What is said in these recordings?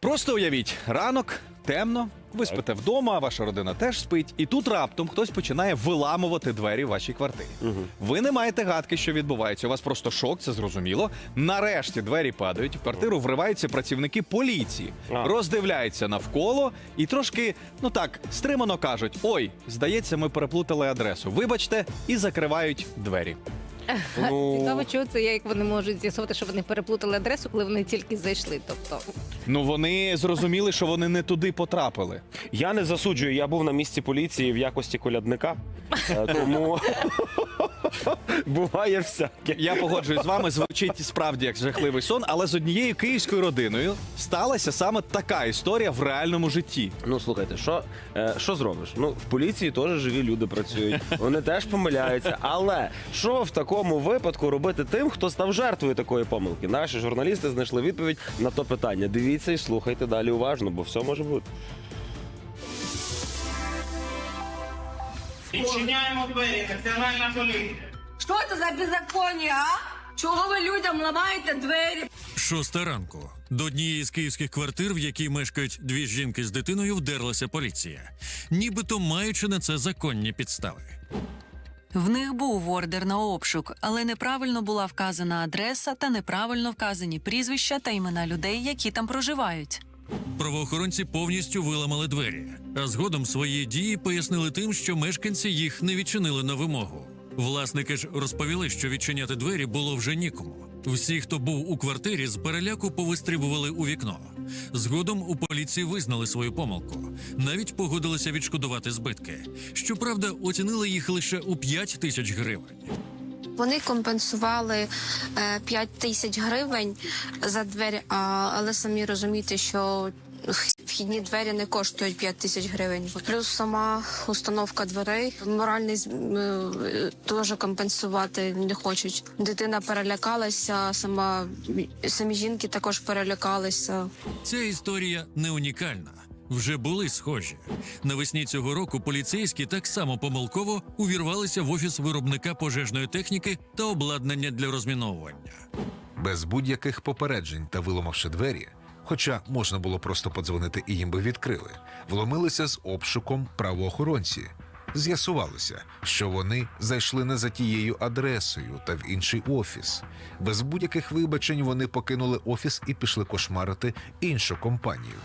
Просто уявіть, ранок, темно, ви спите вдома, ваша родина теж спить, і тут раптом хтось починає виламувати двері в вашій квартирі. Ви не маєте гадки, що відбувається. У вас просто шок, це зрозуміло. Нарешті двері падають, в квартиру вриваються працівники поліції, А. роздивляються навколо і трошки, ну так, стримано кажуть: ой, здається, ми переплутали адресу. Вибачте, і закривають двері. Ну, Цікаво, чого це як вони можуть з'ясувати, що вони переплутали адресу, коли вони тільки зайшли. Тобто Ну вони зрозуміли, що вони не туди потрапили. я не засуджую, я був на місці поліції в якості колядника, е, тому буває всяке. Я погоджуюсь з вами, звучить справді як жахливий сон, але з однією київською родиною сталася саме така історія в реальному житті. Ну слухайте, що, е, що зробиш? Ну в поліції теж живі люди працюють, вони теж помиляються. Але що в такому випадку робити тим, хто став жертвою такої помилки? Наші журналісти знайшли відповідь на то питання. Дивіться і слухайте далі уважно, бо все може бути. Відчиняємо двері, національна поліція. Що це за беззаконня, а? Чого ви людям ламаєте двері? Шоста ранку. До однієї з київських квартир, в якій мешкають дві жінки з дитиною, вдерлася поліція, нібито маючи на це законні підстави. В них був ордер на обшук, але неправильно була вказана адреса та неправильно вказані прізвища та імена людей, які там проживають. Правоохоронці повністю виламали двері, а згодом свої дії пояснили тим, що мешканці їх не відчинили на вимогу. Власники ж розповіли, що відчиняти двері було вже нікому. Всі, хто був у квартирі, з переляку повистрибували у вікно. Згодом у поліції визнали свою помилку, навіть погодилися відшкодувати збитки. Щоправда, оцінили їх лише у 5 тисяч гривень. Вони компенсували 5 тисяч гривень за двері, але самі розумієте, що вхідні двері не коштують 5 тисяч гривень. Плюс сама установка дверей, моральний з- е, теж компенсувати не хочуть. Дитина перелякалася, сама самі жінки також перелякалися. Ця історія не унікальна. Вже були схожі. Навесні цього року поліцейські так само помилково увірвалися в офіс виробника пожежної техніки та обладнання для розміновування. без будь-яких попереджень та виламавши двері, хоча можна було просто подзвонити і їм би відкрили, вломилися з обшуком правоохоронці. З'ясувалося, що вони зайшли не за тією адресою та в інший офіс. Без будь-яких вибачень вони покинули офіс і пішли кошмарити іншу компанію.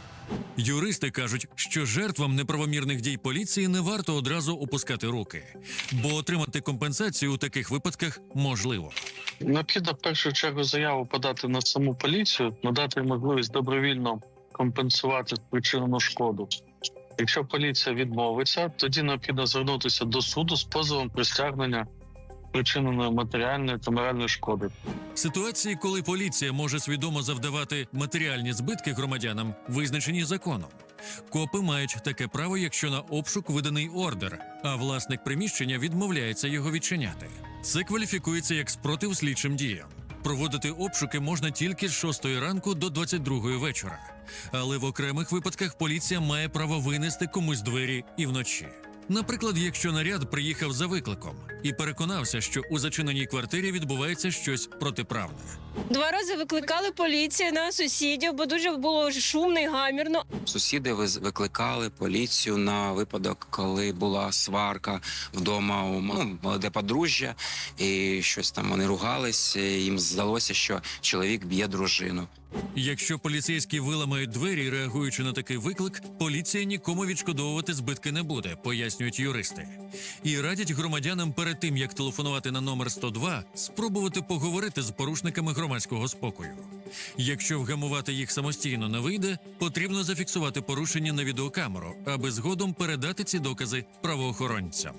Юристи кажуть, що жертвам неправомірних дій поліції не варто одразу опускати руки, бо отримати компенсацію у таких випадках можливо. Необхідно в першу чергу заяву подати на саму поліцію, надати можливість добровільно компенсувати спричинену шкоду. Якщо поліція відмовиться, тоді необхідно звернутися до суду з позовом про стягнення спричиненої матеріальної та моральної шкоди. Ситуації, коли поліція може свідомо завдавати матеріальні збитки громадянам, визначені законом. Копи мають таке право, якщо на обшук виданий ордер, а власник приміщення відмовляється його відчиняти. Це кваліфікується як спротив слідчим діям. Проводити обшуки можна тільки з 6 ранку до 22 вечора. Але в окремих випадках поліція має право винести комусь двері і вночі. Наприклад, якщо наряд приїхав за викликом і переконався, що у зачиненій квартирі відбувається щось протиправне. Два рази викликали поліцію на сусідів, бо дуже було шумно і гамірно. Сусіди виз- викликали поліцію на випадок, коли була сварка вдома у ну, молоде подружжя, і щось там вони ругались. і Їм здалося, що чоловік б'є дружину. Якщо поліцейські виламають двері, реагуючи на такий виклик, поліція нікому відшкодовувати збитки не буде, пояснюють юристи. І радять громадянам перед тим, як телефонувати на номер 102, спробувати поговорити з порушниками громадського спокою. Якщо вгамувати їх самостійно не вийде, потрібно зафіксувати порушення на відеокамеру, аби згодом передати ці докази правоохоронцям.